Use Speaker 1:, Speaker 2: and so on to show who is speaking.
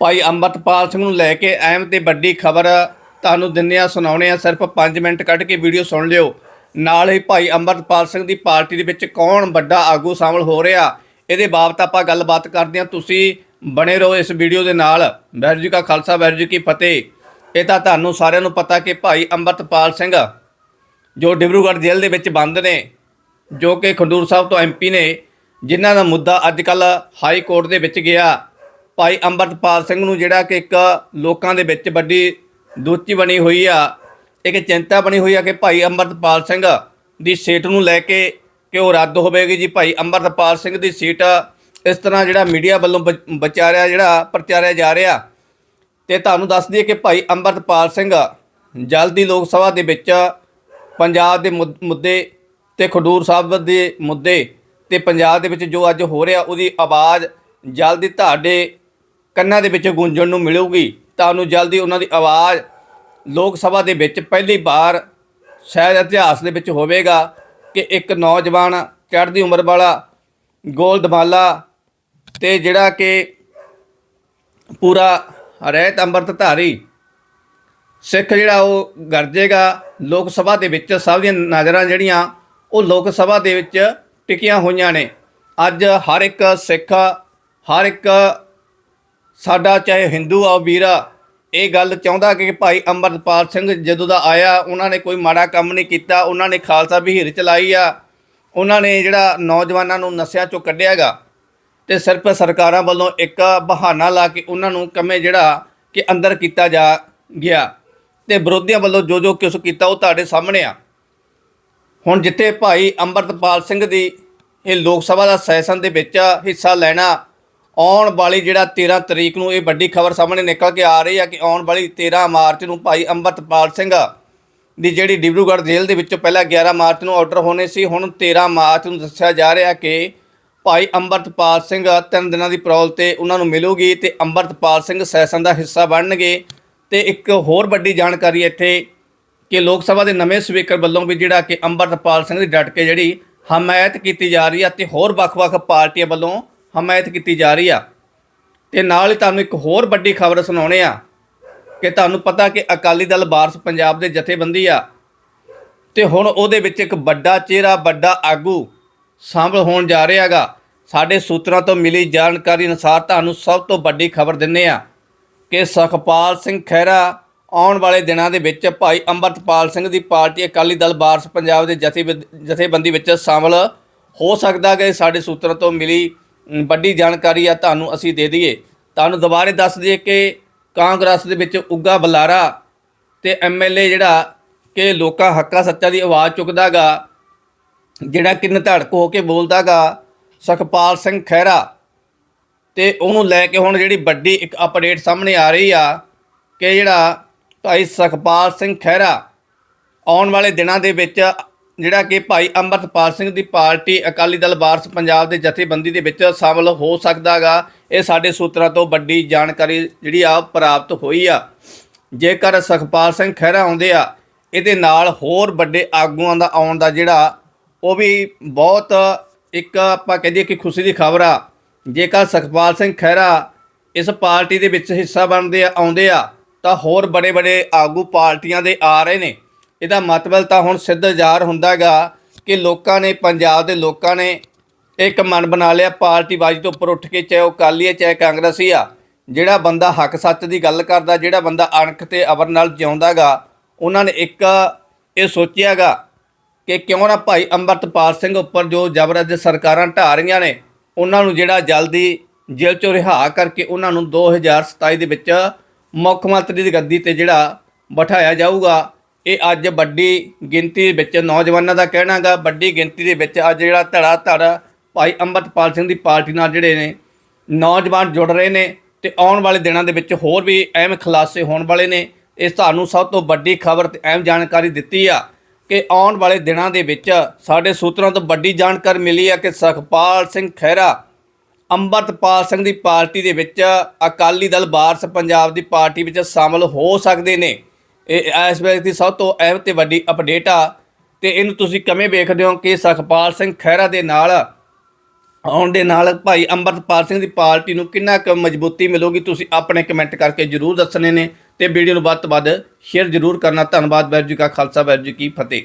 Speaker 1: ਭਾਈ ਅੰਮ੍ਰਿਤਪਾਲ ਸਿੰਘ ਨੂੰ ਲੈ ਕੇ ਅਹਿਮ ਤੇ ਵੱਡੀ ਖਬਰ ਤੁਹਾਨੂੰ ਦਿੰਨੇ ਆ ਸੁਣਾਉਣੇ ਆ ਸਿਰਫ 5 ਮਿੰਟ ਕੱਢ ਕੇ ਵੀਡੀਓ ਸੁਣ ਲਿਓ। ਨਾਲ ਹੀ ਭਾਈ ਅੰਮ੍ਰਿਤਪਾਲ ਸਿੰਘ ਦੀ ਪਾਰਟੀ ਦੇ ਵਿੱਚ ਕੌਣ ਵੱਡਾ ਆਗੂ ਸ਼ਾਮਲ ਹੋ ਰਿਹਾ, ਇਹਦੇ ਬਾਬਤ ਆਪਾਂ ਗੱਲਬਾਤ ਕਰਦੇ ਹਾਂ। ਤੁਸੀਂ ਬਣੇ ਰਹੋ ਇਸ ਵੀਡੀਓ ਦੇ ਨਾਲ। ਵਾਹਿਗੁਰੂ ਜੀ ਕਾ ਖਾਲਸਾ, ਵਾਹਿਗੁਰੂ ਜੀ ਕੀ ਫਤਿਹ। ਇਹ ਤਾਂ ਤੁਹਾਨੂੰ ਸਾਰਿਆਂ ਨੂੰ ਪਤਾ ਕਿ ਭਾਈ ਅੰਮ੍ਰਿਤਪਾਲ ਸਿੰਘ ਜੋ ਡਿਬਰੂਗੜ੍ਹ ਜੇਲ੍ਹ ਦੇ ਵਿੱਚ ਬੰਦ ਨੇ, ਜੋ ਕਿ ਖੰਡੂਰ ਸਾਹਿਬ ਤੋਂ ਐਮਪੀ ਨੇ, ਜਿਨ੍ਹਾਂ ਦਾ ਮੁੱਦਾ ਅੱਜ ਕੱਲ ਹਾਈ ਕੋਰਟ ਦੇ ਵਿੱਚ ਗਿਆ। ਭਾਈ ਅੰਮ੍ਰਿਤਪਾਲ ਸਿੰਘ ਨੂੰ ਜਿਹੜਾ ਕਿ ਇੱਕ ਲੋਕਾਂ ਦੇ ਵਿੱਚ ਵੱਡੀ ਦੋਚੀ ਬਣੀ ਹੋਈ ਆ, ਇੱਕ ਚਿੰਤਾ ਬਣੀ ਹੋਈ ਆ ਕਿ ਭਾਈ ਅੰਮ੍ਰਿਤਪਾਲ ਸਿੰਘ ਦੀ ਸੀਟ ਨੂੰ ਲੈ ਕੇ ਕਿ ਉਹ ਰੱਦ ਹੋਵੇਗੀ ਜੀ? ਭਾਈ ਅੰਮ੍ਰਿਤਪਾਲ ਸਿੰਘ ਦੀ ਸੀਟ ਇਸ ਤਰ੍ਹਾਂ ਜਿਹੜਾ ਮੀਡੀਆ ਵੱਲੋਂ ਬ- ਵਿਚਾਰਿਆ, ਜਿਹੜਾ ਪ੍ਰਚਾਰਿਆ ਜਾ ਰਿਹਾ ਤੇ ਤੁਹਾਨੂੰ ਦੱਸ ਦਈਏ ਕਿ ਭਾਈ ਅੰਮ੍ਰਿਤਪਾਲ ਸਿੰਘ ਜਲਦੀ ਲੋਕ ਸਭਾ ਦੇ ਵਿੱਚ ਪੰਜਾਬ ਦੇ ਮੁੱਦ- ਮੁੱਦੇ ਤੇ ਖਡੂਰ ਸਾਹਿਬ ਦੇ ਮੁੱਦੇ ਤੇ ਪੰਜਾਬ ਦੇ ਵਿੱਚ ਜੋ ਅੱਜ ਹੋ ਰਿਹਾ, ਉਹਦੀ ਆਵਾਜ਼ ਜਲਦੀ ਤੁਹਾਡੇ ਕੰਨਾਂ ਦੇ ਵਿੱਚ ਗੂੰਜਣ ਨੂੰ ਮਿਲੂਗੀ ਤੁਹਾਨੂੰ ਜਲਦੀ ਉਹਨਾਂ ਦੀ ਆਵਾਜ਼ ਲੋਕ ਸਭਾ ਦੇ ਵਿੱਚ ਪਹਿਲੀ ਵਾਰ ਸ਼ਾਇਦ ਇਤਿਹਾਸ ਦੇ ਵਿੱਚ ਹੋਵੇਗਾ ਕਿ ਇੱਕ ਨੌਜਵਾਨ ਚੜ੍ਹਦੀ ਉਮਰ ਵਾਲਾ ਗੋਲ ਦਮਾਲਾ ਤੇ ਜਿਹੜਾ ਕਿ ਪੂਰਾ ਰਹਿਤ ਅੰਮ੍ਰਿਤ ਧਾਰੀ ਸਿੱਖ ਜਿਹੜਾ ਉਹ ਗਰਜੇਗਾ, ਲੋਕ ਸਭਾ ਦੇ ਵਿੱਚ ਸਭ ਦੀਆਂ ਨਜ਼ਰਾਂ ਜਿਹੜੀਆਂ ਉਹ ਲੋਕ ਸਭਾ ਦੇ ਵਿੱਚ ਟਿਕੀਆਂ ਹੋਈਆਂ ਨੇ। ਅੱਜ ਹਰ ਇੱਕ ਸਿੱਖ, ਹਰ ਇੱਕ ਸਾਡਾ ਚਾਹੇ ਹਿੰਦੂ ਆ, ਵੀਰਾ, ਇਹ ਗੱਲ ਚਾਹੁੰਦਾ ਕਿ ਭਾਈ ਅੰਮ੍ਰਿਤਪਾਲ ਸਿੰਘ ਜਦੋਂ ਦਾ ਆਇਆ, ਉਹਨਾਂ ਨੇ ਕੋਈ ਮਾੜਾ ਕੰਮ ਨਹੀਂ ਕੀਤਾ, ਉਹਨਾਂ ਨੇ ਖਾਲਸਾ ਬਹੀਰ ਚਲਾਈ ਆ, ਉਹਨਾਂ ਨੇ ਜਿਹੜਾ ਨੌਜਵਾਨਾਂ ਨੂੰ ਨਸ਼ਿਆਂ ਚੋਂ ਕੱਢਿਆਗਾ ਤੇ ਸਿਰਫ ਸਰਕਾਰਾਂ ਵੱਲੋਂ ਇੱਕ ਬਹਾਨਾ ਲਾ ਕੇ ਉਹਨਾਂ ਨੂੰ ਕੰਮੇ ਜਿਹੜਾ ਕਿ ਅੰਦਰ ਕੀਤਾ ਜਾ ਗਿਆ, ਤੇ ਵਿਰੋਧੀਆਂ ਵੱਲੋਂ ਜੋ ਜੋ ਕੁਛ ਕੀਤਾ ਉਹ ਤੁਹਾਡੇ ਸਾਹਮਣੇ ਆ। ਹੁਣ ਜਿੱਥੇ ਭਾਈ ਅੰਮ੍ਰਿਤਪਾਲ ਸਿੰਘ ਦੀ ਇਹ ਲੋਕ ਸਭਾ ਦਾ ਸੈਸ਼ਨ ਦੇ ਵਿੱਚ ਹਿੱਸਾ ਲੈਣਾ ਆਉਣ ਵਾਲੀ ਜਿਹੜਾ 13 ਤਰੀਕ ਨੂੰ ਇਹ ਵੱਡੀ ਖਬਰ ਸਾਹਮਣੇ ਨਿਕਲ ਕੇ ਆ ਰਹੀ ਹੈ ਕਿ ਆਉਣ ਵਾਲੀ 13 ਮਾਰਚ ਨੂੰ ਭਾਈ ਅੰਮ੍ਰਿਤਪਾਲ ਸਿੰਘ ਦੀ ਜਿਹੜੀ ਡਿਬਰੂਗੜ੍ਹ ਜੇਲ੍ਹ ਦੇ ਵਿੱਚੋਂ ਪਹਿਲਾਂ 11 ਮਾਰਚ ਨੂੰ ਆਰਡਰ ਹੋਣੇ ਸੀ, ਹੁਣ 13 ਮਾਰਚ ਨੂੰ ਦੱਸਿਆ ਜਾ ਰਿਹਾ ਕਿ ਭਾਈ ਅੰਮ੍ਰਿਤਪਾਲ ਸਿੰਘ ਤਿੰਨ ਦਿਨਾਂ ਦੀ ਪਰੋਲ ਤੇ ਉਹਨਾਂ ਨੂੰ ਮਿਲੂਗੀ ਤੇ ਅੰਮ੍ਰਿਤਪਾਲ ਸਿੰਘ ਸੈਸ਼ਨ ਦਾ ਹਿੱਸਾ ਬਣਨਗੇ ਤੇ ਇੱਕ ਹੋਰ ਵੱਡੀ ਜਾਣਕਾਰੀ ਇੱਥੇ ਕਿ ਲੋਕ ਸਭਾ ਦੇ ਨਵੇਂ ਸਪੀਕਰ ਵੱਲੋਂ ਵੀ ਜਿਹੜਾ ਕਿ ਅੰਮ੍ਰਿਤਪਾਲ ਸਿੰਘ ਦੀ ਡਟ ਕੇ ਜਿਹੜੀ ਹਮਾਇਤ ਕੀਤੀ ਜਾ ਰਹੀ ਹੈ ਤੇ ਹੋਰ ਵੱਖ-ਵੱਖ ਪਾਰਟੀਆਂ ਵੱਲੋਂ ਹਮਾਇਤ ਕੀਤੀ ਜਾ ਰਹੀ ਆ। ਤੇ ਨਾਲ ਹੀ ਤੁਹਾਨੂੰ ਇੱਕ ਹੋਰ ਵੱਡੀ ਖਬਰ ਸੁਣਾਉਣੇ ਆ ਕਿ ਤੁਹਾਨੂੰ ਪਤਾ ਕਿ ਅਕਾਲੀ ਦਲ ਬਾਰਸ ਪੰਜਾਬ ਦੇ ਜਥੇਬੰਦੀ ਆ। ਤੇ ਹੁਣ ਉਹਦੇ ਵਿੱਚ ਇੱਕ ਵੱਡਾ ਚਿਹਰਾ, ਵੱਡਾ ਆਗੂ ਸ਼ਾਮਲ ਹੋਣ ਜਾ ਰਿਹਾ ਹੈਗਾ। ਸਾਡੇ ਸੂਤਰਾਂ ਤੋਂ ਮਿਲੀ ਜਾਣਕਾਰੀ ਅਨੁਸਾਰ ਤੁਹਾਨੂੰ ਸਭ ਤੋਂ ਵੱਡੀ ਖਬਰ ਦਿੰਨੇ ਆ ਕਿ ਸੁਖਪਾਲ ਸਿੰਘ ਖਹਿਰਾ ਆਉਣ ਵਾਲੇ ਦਿਨਾਂ ਦੇ ਵਿੱਚ ਭਾਈ ਅੰਮ੍ਰਿਤਪਾਲ ਸਿੰਘ ਦੀ ਪਾਰਟੀ ਅਕਾਲੀ ਦਲ ਬਾਰਸ ਪੰਜਾਬ ਦੇ ਜਥੇਬੰਦ- ਜਥੇਬੰਦੀ ਵਿੱਚ ਸ਼ਾਮਲ ਹੋ ਸਕਦਾ ਕਿ ਸਾਡੇ ਸੂਤਰਾਂ ਤੋਂ ਮਿਲੀ ਵੱਡੀ ਜਾਣਕਾਰੀ ਆ ਤੁਹਾਨੂੰ ਅਸੀਂ ਦੇ ਦਈਏ। ਤੁਹਾਨੂੰ ਦੁਬਾਰੇ ਦੱਸ ਦਈਏ ਕਿ ਕਾਂਗਰਸ ਦੇ ਵਿੱਚ ਉੱਗਾ ਬਲਾਰਾ ਤੇ ਐਮਐਲਏ ਜਿਹੜਾ ਕਿ ਲੋਕਾਂ ਹੱਕਾ ਸੱਚਾ ਦੀ ਆਵਾਜ਼ ਚੁੱਕਦਾਗਾ, ਜਿਹੜਾ ਕਿੰਨ ਧੜਕ ਹੋ ਕੇ ਬੋਲਦਾਗਾ, ਸੁਖਪਾਲ ਸਿੰਘ ਖਹਿਰਾ। ਤੇ ਉਹਨੂੰ ਲੈ ਕੇ ਹੁਣ ਜਿਹੜੀ ਵੱਡੀ ਇੱਕ ਅਪਡੇਟ ਸਾਹਮਣੇ ਆ ਰਹੀ ਆ ਕਿ ਜਿਹੜਾ ਭਾਈ ਸੁਖਪਾਲ ਸਿੰਘ ਖਹਿਰਾ ਆਉਣ ਵਾਲੇ ਦਿਨਾਂ ਦੇ ਵਿੱਚ ਜਿਹੜਾ ਕਿ ਭਾਈ ਅੰਮ੍ਰਿਤਪਾਲ ਸਿੰਘ ਦੀ ਪਾਰਟੀ ਅਕਾਲੀ ਦਲ ਵਾਰਸ ਪੰਜਾਬ ਦੇ ਜਥੇਬੰਦੀ ਦੇ ਵਿੱਚ ਸ਼ਾਮਲ ਹੋ ਸਕਦਾਗਾ। ਇਹ ਸਾਡੇ ਸੂਤਰਾਂ ਤੋਂ ਵੱਡੀ ਜਾਣਕਾਰੀ ਜਿਹੜੀ ਆ ਪ੍ਰਾਪਤ ਹੋਈ ਆ। ਜੇਕਰ ਸੁਖਪਾਲ ਸਿੰਘ ਖਹਿਰਾ ਆਉਂਦੇ ਆ, ਇਹਦੇ ਨਾਲ ਹੋਰ ਵੱਡੇ ਆਗੂਆਂ ਦਾ ਆਉਣ ਦਾ ਜਿਹੜਾ, ਉਹ ਵੀ ਬਹੁਤ ਇੱਕ ਆਪਾਂ ਕਹਦੇ ਕਿ ਖੁਸ਼ੀ ਦੀ ਖਬਰ ਆ। ਜੇਕਰ ਸੁਖਪਾਲ ਸਿੰਘ ਖਹਿਰਾ ਇਸ ਪਾਰਟੀ ਦੇ ਵਿੱਚ ਹਿੱਸਾ ਬਣਦੇ ਆ, ਆਉਂਦੇ ਆ, ਤਾਂ ਹੋਰ ਬੜੇ ਬੜੇ ਆਗੂ ਪਾਰਟੀਆਂ ਦੇ ਆ ਰਹੇ ਨੇ। ਇਹਦਾ ਮਤਲਬ ਤਾਂ ਹੁਣ ਸਿੱਧ ਜ਼ਾਹਰ ਹੁੰਦਾਗਾ ਕਿ ਲੋਕਾਂ ਨੇ, ਪੰਜਾਬ ਦੇ ਲੋਕਾਂ ਨੇ ਇੱਕ ਮਨ ਬਣਾ ਲਿਆ, ਪਾਰਟੀ ਬਾਜੀ ਤੋਂ ਉੱਪਰ ਉੱਠ ਕੇ ਚਾਹੇ ਉਹ ਅਕਾਲੀ ਹੈ, ਚਾਹੇ ਕਾਂਗਰਸੀ ਆ, ਜਿਹੜਾ ਬੰਦਾ ਹੱਕ ਸੱਚ ਦੀ ਗੱਲ ਕਰਦਾ, ਜਿਹੜਾ ਬੰਦਾ ਅਣਖ ਤੇ ਅਵਰ ਨਾਲ ਜਿਉਂਦਾਗਾ, ਉਹਨਾਂ ਨੇ ਇੱਕ ਇਹ ਸੋਚਿਆਗਾ ਕਿ ਕਿਉਂ ਨਾ ਭਾਈ ਅੰਮ੍ਰਿਤਪਾਲ ਸਿੰਘ ਉੱਪਰ ਜੋ ਜ਼ਬਰਦਸਤ ਸਰਕਾਰਾਂ ਢਾ ਰਹੀਆਂ ਨੇ, ਉਹਨਾਂ ਨੂੰ ਜਿਹੜਾ ਜਲਦੀ ਜੇਲ੍ਹ ਚੋਂ ਰਿਹਾ ਕਰਕੇ ਉਹਨਾਂ ਨੂੰ 2027 ਦੇ ਵਿੱਚ ਮੁੱਖ ਮੰਤਰੀ ਦੀ ਗੱਦੀ ਤੇ ਜਿਹੜਾ ਬਿਠਾਇਆ ਜਾਊਗਾ ਇਹ ਅੱਜ ਵੱਡੀ ਗਿਣਤੀ ਵਿੱਚ ਨੌਜਵਾਨਾਂ ਦਾ ਕਹਿਣਾਗਾ, ਵੱਡੀ ਗਿਣਤੀ ਦੇ ਵਿੱਚ ਅੱਜ ਜਿਹੜਾ ਧੜਾ ਧੜ ਭਾਈ ਅੰਮ੍ਰਿਤਪਾਲ ਸਿੰਘ ਦੀ ਪਾਰਟੀ ਨਾਲ ਜਿਹੜੇ ਨੇ ਨੌਜਵਾਨ ਜੁੜ ਰਹੇ ਨੇ ਤੇ ਆਉਣ ਵਾਲੇ ਦਿਨਾਂ ਦੇ ਵਿੱਚ ਹੋਰ ਵੀ ਅਹਿਮ ਖੁਲਾਸੇ ਹੋਣ ਵਾਲੇ ਨੇ। ਇਸ ਤੁਹਾਨੂੰ ਸਭ ਤੋਂ ਵੱਡੀ ਖਬਰ ਤੇ ਅਹਿਮ ਜਾਣਕਾਰੀ ਦਿੱਤੀ ਆ ਕਿ ਆਉਣ ਵਾਲੇ ਦਿਨਾਂ ਦੇ ਵਿੱਚ ਸਾਡੇ ਸੂਤਰਾਂ ਤੋਂ ਵੱਡੀ ਜਾਣਕਾਰੀ ਮਿਲੀ ਆ ਕਿ ਸੁਖਪਾਲ ਸਿੰਘ ਖਹਿਰਾ ਅੰਮ੍ਰਿਤਪਾਲ ਸਿੰਘ ਦੀ ਪਾਰਟੀ ਦੇ ਵਿੱਚ ਅਕਾਲੀ ਦਲ ਵਾਰਸ ਪੰਜਾਬ ਦੀ ਪਾਰਟੀ ਵਿੱਚ ਸ਼ਾਮਲ ਹੋ ਸਕਦੇ ਨੇ। ਇਹ ਇਸ ਵੇਲੇ ਦੀ ਸਭ ਤੋਂ ਅਹਿਮ ਤੇ ਵੱਡੀ ਅਪਡੇਟ ਆ ਤੇ ਇਹਨੂੰ ਤੁਸੀਂ ਕਿਵੇਂ ਵੇਖਦੇ ਹੋ ਕਿ ਸੁਖਪਾਲ ਸਿੰਘ ਖਹਿਰਾ ਦੇ ਨਾਲ ਆਉਣ ਦੇ ਨਾਲ ਭਾਈ ਅੰਮ੍ਰਿਤਪਾਲ ਸਿੰਘ ਦੀ ਪਾਰਟੀ ਨੂੰ ਕਿੰਨਾ ਕੁ ਮਜ਼ਬੂਤੀ ਮਿਲੂਗੀ, ਤੁਸੀਂ ਆਪਣੇ ਕਮੈਂਟ ਕਰਕੇ ਜਰੂਰ ਦੱਸਣੇ ਨੇ ਤੇ ਵੀਡੀਓ ਨੂੰ ਵੱਧ ਤੋਂ ਵੱਧ ਸ਼ੇਅਰ ਜਰੂਰ ਕਰਨਾ। ਧੰਨਵਾਦ, ਵਾਹਿਗੁਰੂ ਜੀ ਕਾ ਖਾਲਸਾ, ਵਾਹਿਗੁਰੂ ਜੀ ਕੀ ਫਤਿਹ।